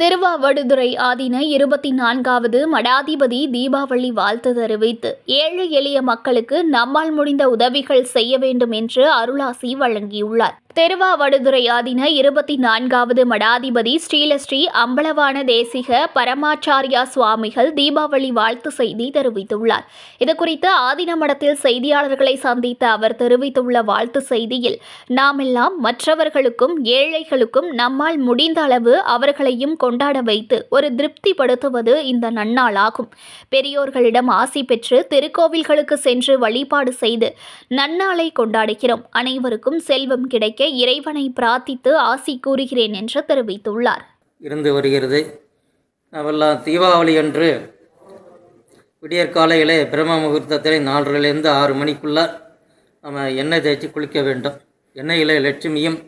திருவாவடுதுறை ஆதீன இருபத்தி நான்காவது மடாதிபதி தீபாவளி வாழ்த்து தெரிவித்து ஏழை எளிய மக்களுக்கு நம்மால் முடிந்த உதவிகள் செய்ய வேண்டும் என்று அருளாசி வழங்கியுள்ளார். தெருவாவடுதுறை ஆதீன இருபத்தி நான்காவது மடாதிபதி ஸ்ரீலஸ்ரீ அம்பலவான தேசிக பரமாச்சாரியா சுவாமிகள் தீபாவளி வாழ்த்து செய்தி தெரிவித்துள்ளார். இதுகுறித்து ஆதின மடத்தில் செய்தியாளர்களை சந்தித்த அவர் தெரிவித்துள்ள வாழ்த்து செய்தியில் நாமெல்லாம் மற்றவர்களுக்கும் ஏழைகளுக்கும் நம்மால் முடிந்த அளவு அவர்களையும் கொண்டாட வைத்து ஒரு திருப்திப்படுத்துவது இந்த நன்னாளாகும். பெரியோர்களிடம் ஆசி பெற்று திருக்கோவில்களுக்கு சென்று வழிபாடு செய்து நன்னாளை கொண்டாடுகிறோம். அனைவருக்கும் செல்வம் கிடைக்கும் கிடைக்க இறைவனை பிரார்த்தித்து ஆசி கூறுகிறேன் என்று தெரிவித்துள்ளார். இருந்து வருகிறது. நாமெல்லாம் தீபாவளி அன்று விடியற் காலையிலே பிரம்ம முகூர்த்தத்தில் நாலரிலிருந்து ஆறு மணிக்குள்ளே நம்ம எண்ணெய் தேய்ச்சி குளிக்க வேண்டும். எண்ணெயிலே லட்சுமியும்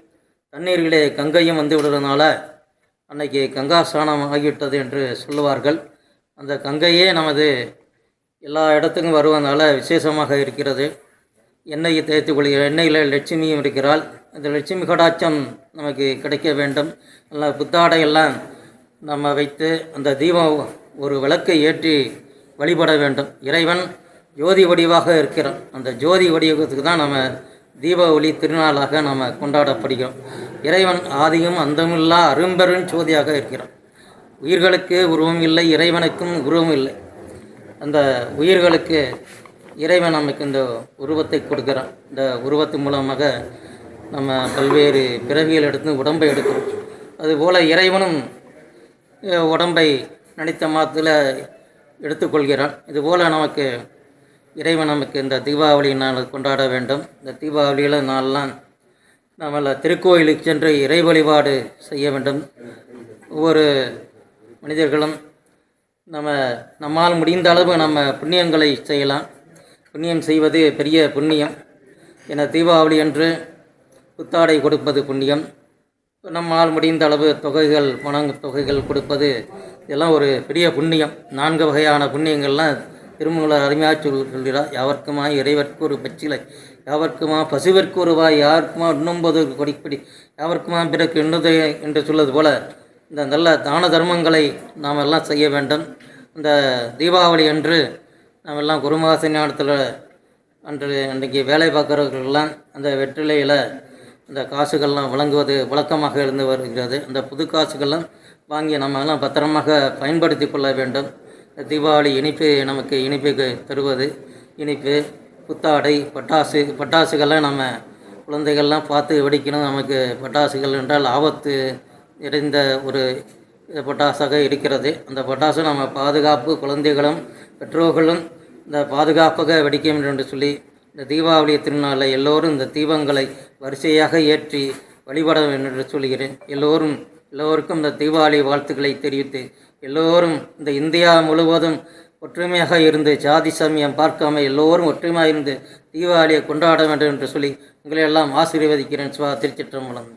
தண்ணீரிலே கங்கையும் வந்து விடுறதுனால அன்னைக்கு கங்கா ஸ்நானம் ஆகிவிட்டது என்று சொல்லுவார்கள். அந்த கங்கையே நமது எல்லா இடத்துக்கும் வருவதனால விசேஷமாக இருக்கிறது. எண்ணெயை தேய்த்து கொள்கிற எண்ணெயில் லட்சுமியும் இருக்கிறாள். அந்த லட்சுமி கடாட்சம் நமக்கு கிடைக்க வேண்டும். நல்லா புத்தாடையெல்லாம் நம்ம வைத்து அந்த தீபம் ஒரு விளக்கை ஏற்றி வழிபட வேண்டும். இறைவன் ஜோதி வடிவாக இருக்கிறான். அந்த ஜோதி வடிவத்துக்கு தான் நம்ம தீபாவளி திருநாளாக நம்ம கொண்டாடப்படுகிறோம். இறைவன் ஆதியும் அந்தமில்லா அரும்பெரும் ஜோதியாக இருக்கிறான். உயிர்களுக்கு உருவம் இல்லை இறைவனுக்கும் உருவம் இல்லை. அந்த உயிர்களுக்கு இறைவன் நமக்கு இந்த உருவத்தை கொடுக்கிறான். இந்த உருவத்து மூலமாக நம்ம பல்வேறு பிறவிகள் எடுத்து உடம்பை எடுக்கிறோம். அதுபோல் இறைவனும் உடம்பை நினைத்த மாதத்தில் எடுத்துக்கொள்கிறான். இதுபோல் நமக்கு இறைவன் நமக்கு இந்த தீபாவளி நாள் கொண்டாட வேண்டும். இந்த தீபாவளியில் நாளெல்லாம் நம்மளை திருக்கோயிலுக்கு சென்று இறை வழிபாடு செய்ய வேண்டும். ஒவ்வொரு மனிதர்களும் நம்ம நம்மால் முடிந்த அளவு நம்ம புண்ணியங்களை செய்யலாம். புண்ணியம் செய்வது பெரிய புண்ணியம். என தீபாவளி அன்று புத்தாடை கொடுப்பது புண்ணியம். நம்மால் முடிந்த அளவு தொகைகள் பணம் தொகைகள் கொடுப்பது இதெல்லாம் ஒரு பெரிய புண்ணியம். நான்கு வகையான புண்ணியங்கள்லாம் திருமூலர் அருமையாக சொல் சொல்கிறார். யாவர்க்குமா இறைவர்க்கு ஒரு பச்சிலை யாவர்க்குமா பசுவிற்கு ஒரு வாய் யாருக்குமா உண்ணும்போது கொடிப்படி யாவர்க்குமா பிறகு இன்னது என்று சொல்வது போல இந்த நல்ல தான தர்மங்களை நாம் எல்லாம் செய்ய வேண்டும். இந்த தீபாவளி அன்று நம்மெல்லாம் எல்லாம் நேரத்தில் ஞானத்தில் அன்று அன்றைக்கு வேலை பார்க்குறவர்கள்லாம் அந்த வெற்றிலையில் அந்த காசுகள்லாம் வழங்குவது வழக்கமாக இருந்து வருகிறது. அந்த புது காசுகள்லாம் வாங்கி நம்மெல்லாம் பத்திரமாக பயன்படுத்தி கொள்ள வேண்டும். இந்த தீபாவளி இனிப்பு நமக்கு இனிப்பு தருவது. இனிப்பு புத்தாடை பட்டாசு பட்டாசுகள்லாம் நம்ம குழந்தைகள்லாம் பார்த்து வெடிக்கணும். நமக்கு பட்டாசுகள் என்றால் ஆபத்து நிறைந்த ஒரு பட்டாசாக இருக்கிறது. அந்த பட்டாசு நம்ம பாதுகாப்பு குழந்தைகளும் பெற்றோர்களும் இந்த பாதுகாப்பாக வெடிக்க வேண்டும் என்று சொல்லி இந்த தீபாவளி திருநாளில் எல்லோரும் இந்த தீபங்களை வரிசையாக ஏற்றி வழிபட வேண்டும் என்று சொல்கிறேன். எல்லோரும் எல்லோருக்கும் இந்த தீபாவளி வாழ்த்துக்களை தெரிவித்து எல்லோரும் இந்த இந்தியா முழுவதும் ஒற்றுமையாக இருந்து ஜாதி சமயம் பார்க்காம எல்லோரும் ஒற்றுமையாக இருந்து தீபாவளியை கொண்டாட வேண்டும் என்று சொல்லி உங்களை எல்லாம் ஆசீர்வதிக்கிறேன். சுவா திருச்சிற்றம்பலம்.